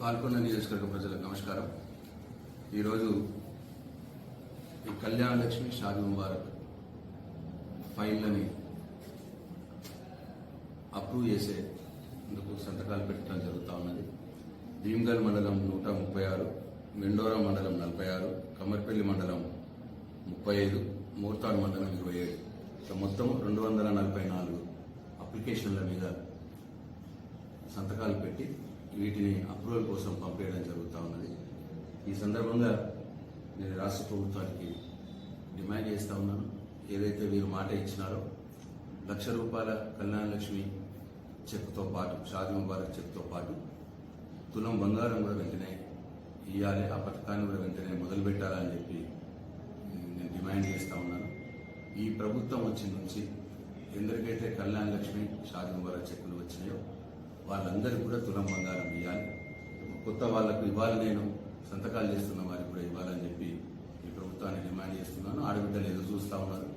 పాల్గొన్న నియోజకవర్గ ప్రజలకు నమస్కారం. ఈరోజు ఈ కళ్యాణ లక్ష్మి షాది ముబారక్ ఫైళ్ళని అప్రూవ్ చేసే ఇందుకు సంతకాలు పెట్టడం జరుగుతూ ఉన్నది. భీమ్గల్ మండలం నూట ముప్పై ఆరు మెండోరా మండలం నలభై ఆరు కమర్పల్లి మండలం ముప్పై ఐదు మూర్తాడు మండలం ఇరవై ఏడు. ఇట్లా మొత్తం రెండు వందల నలభై నాలుగు అప్లికేషన్ల మీద సంతకాలు పెట్టి వీటిని అప్రూవల్ కోసం పంపేయడం జరుగుతూ ఉన్నది. ఈ సందర్భంగా నేను రాష్ట్ర ప్రభుత్వానికి డిమాండ్ చేస్తూ ఉన్నాను. ఏదైతే వీరు మాట ఇచ్చినారో లక్ష రూపాయల కళ్యాణ లక్ష్మి చెక్తో పాటు షాది ముబారక్ చెక్తో పాటు తులం బంగారం కూడా వెంటనే ఇవ్వాలి ఆ పథకాన్ని కూడా వెంటనే మొదలు పెట్టాలని చెప్పి నేను డిమాండ్ చేస్తా ఉన్నాను. ఈ ప్రభుత్వం వచ్చిన నుంచి ఎందరికైతే కళ్యాణ లక్ష్మి షాది ముబారక్ చెక్కులు వచ్చినాయో వాళ్ళందరికీ కూడా తులం బంగారం ఇవ్వాలి కొత్త వాళ్ళకు ఇవ్వాలి నేను. సంతకాలు చేస్తున్న వారికి కూడా ఇవ్వాలని చెప్పి ఈ ప్రభుత్వాన్ని డిమాండ్ చేస్తున్నాను. ఆడబిడ్డలు ఎదురు చూస్తా ఉన్నారు.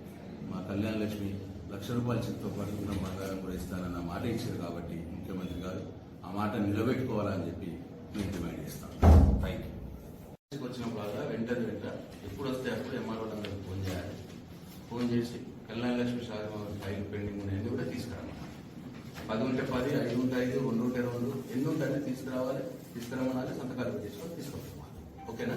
మా కళ్యాణ లక్ష్మి లక్ష రూపాయల చెక్తో పాటు తులం బంగారం కూడా ఇస్తానన్న మాట ఇచ్చారు కాబట్టి ముఖ్యమంత్రి గారు ఆ మాట నిలబెట్టుకోవాలని చెప్పి నేను డిమాండ్ చేస్తాను. థ్యాంక్ యూ వచ్చినప్పుడు వెంటనే వెంట ఎప్పుడు వస్తే అప్పుడు ఎంఆర్ఓ ఫోన్ చేయాలి. ఫోన్ చేసి కళ్యాణ లక్ష్మి శాతం ఫైల్ పెండింగ్ ఉన్నాయని కూడా తీసుకురావాలి. పది ఉంటే పది ఐదు ఉంటే ఐదు రెండు ఉంటే రెండు ఎన్ని ఉంటే తీసుకురావాలి తీసుకురమ్మనాలి సంతకాలు పెట్టేసుకొని తీసుకొస్తాం. ఓకేనా?